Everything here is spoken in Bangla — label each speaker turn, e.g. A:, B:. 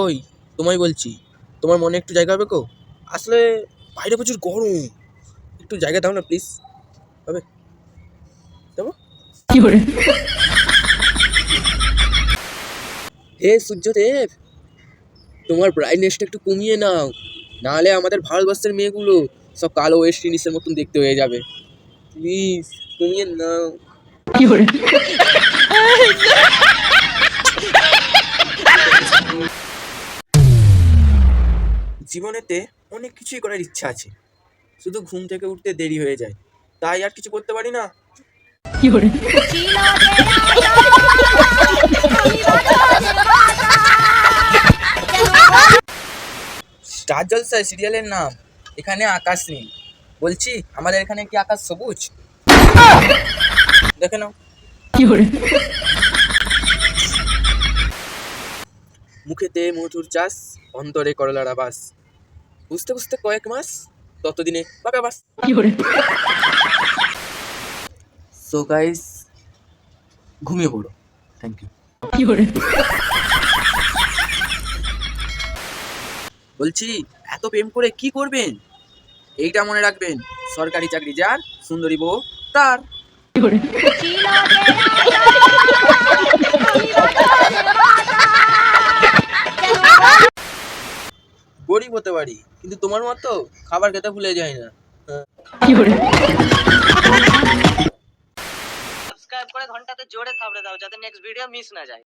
A: ওই তোমায় বলছি তোমার মনে একটু জায়গা হবে কো? আসলে বাইরে প্রচুর গরম। একটু জায়গা দাও না প্লিজ হবে যাব? হে সূর্যদেব তোমার ব্রাইটনেসটা একটু কমিয়ে নাও। নাহলে আমাদের ভারতবর্ষের মেয়েগুলো সব কালো ওয়েস্ট ইন্ডিজের মতন দেখতে হয়ে যাবে। প্লিজ কমিয়ে নাও। জীবনেতে অনেক কিছুই করার ইচ্ছা আছে। শুধু ঘুম থেকে উঠতে দেরি হয়ে যায়। তাই আর কিছু করতে পারি না। স্টার জলসায় সিরিয়ালের নাম। এখানে আকাশ নীল। বলছি আমাদের এখানে কি আকাশ সবুজ? দেখে নাও। মুখেতে মধুর চাষ অন্তরে করলার আবাস। বুঝতে বুঝতে কয়েক মাস ততদিনে পাকা বাস। সো গাইস ঘুমিয়ে পড়ো। থ্যাংক ইউ বলছি এত প্রেম করে কি করবেন? এইটা মনে রাখবেন সরকারি চাকরি যার সুন্দরী বউ তার। গরিব হতে পারি কিন্তু তোমার মতো খাবার খেতে ভুলে যায় না।
B: সাবস্ক্রাইব করে? ঘন্টাতে জোরে থাবড়ে দাও যাতে নেক্সট ভিডিও মিস না যায়।